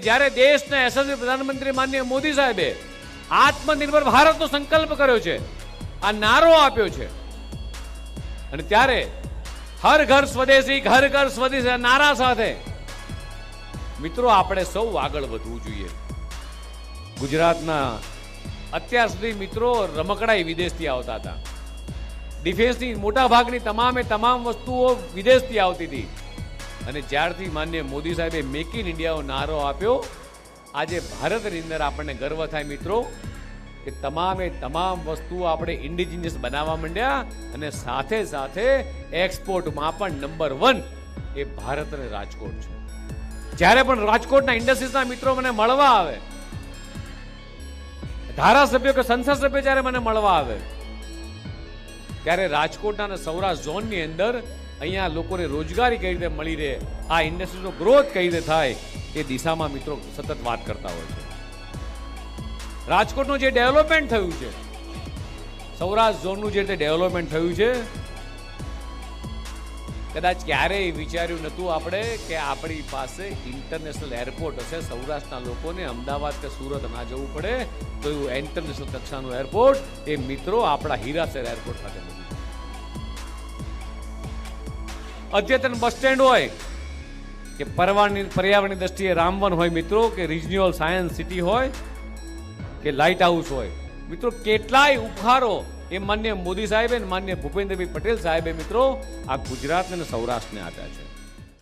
જ્યારે દેશના યશસ્વી પ્રધાનમંત્રી માનનીય મોદી સાહેબે આત્મનિર્ભર ભારતનો સંકલ્પ કર્યો છે, આ નારો આપ્યો છે. અને ત્યારે હર ઘર સ્વદેશી, ઘર ઘર સ્વદેશી નારા સાથે મિત્રો, આપણે સૌ આગળ વધવું જોઈએ. ગુજરાતના અત્યાર સુધી મિત્રો રમકડાઈ વિદેશથી આવતા હતા. ડિફેન્સની મોટા ભાગની તમામે તમામ વસ્તુઓ વિદેશથી આવતી હતી. અને જ્યારથી માન્ય મોદી સાહેબે મેક ઇન ઇન્ડિયાનો નારો આપ્યો, આજે ભારતની અંદર આપણને ગર્વ થાય મિત્રો કે તમામે તમામ વસ્તુઓ આપણે ઇન્ડિજિનિયસ બનાવવા માંડ્યા અને સાથે સાથે એક્સપોર્ટમાં પણ નંબર વન એ ભારત અને રાજકોટ છે. જ્યારે પણ રાજકોટના ઇન્ડસ્ટ્રીઝના મિત્રો મને મળવા આવે, ધારાસભ્યો કે સંસદ સભ્ય જ્યારે મને મળવા આવે, ત્યારે રાજકોટના અને સૌરાષ્ટ્ર ઝોનની અંદર અહીંયા લોકોને રોજગારી કઈ રીતે મળી રહે, આ ઇન્ડસ્ટ્રીનો ગ્રોથ કઈ રીતે થાય, એ દિશામાં મિત્રો સતત વાત કરતા હોય છે. રાજકોટનું જે ડેવલપમેન્ટ થયું છે, સૌરાષ્ટ્ર ઝોનનું જે રીતે ડેવલપમેન્ટ થયું છે, કદાચ ક્યારેય વિચાર્યું નહોતું આપણે કે આપણી પાસે ઇન્ટરનેશનલ એરપોર્ટ હશે, સૌરાષ્ટ્રના લોકોને અમદાવાદ કે સુરત ના જવું પડે, તો એવું ઇન્ટરનેશનલ કક્ષાનું એરપોર્ટ એ મિત્રો આપણા હીરાસર એરપોર્ટ ખાતે અદ્યતન બસ સ્ટેન્ડ હોય કે પરવારની પર્યાવરણની દ્રષ્ટિએ રામવન હોય મિત્રો, કે રિજનલ સાયન્સ સિટી હોય, કે લાઇટ હાઉસ હોય. મિત્રો, કેટલાય ઉપહારો એ માન્ય મોદી સાહેબે અને માન્ય ભૂપેન્દ્રભાઈ પટેલ સાહેબે મિત્રો આ ગુજરાત અને સૌરાષ્ટ્રને આપ્યા છે.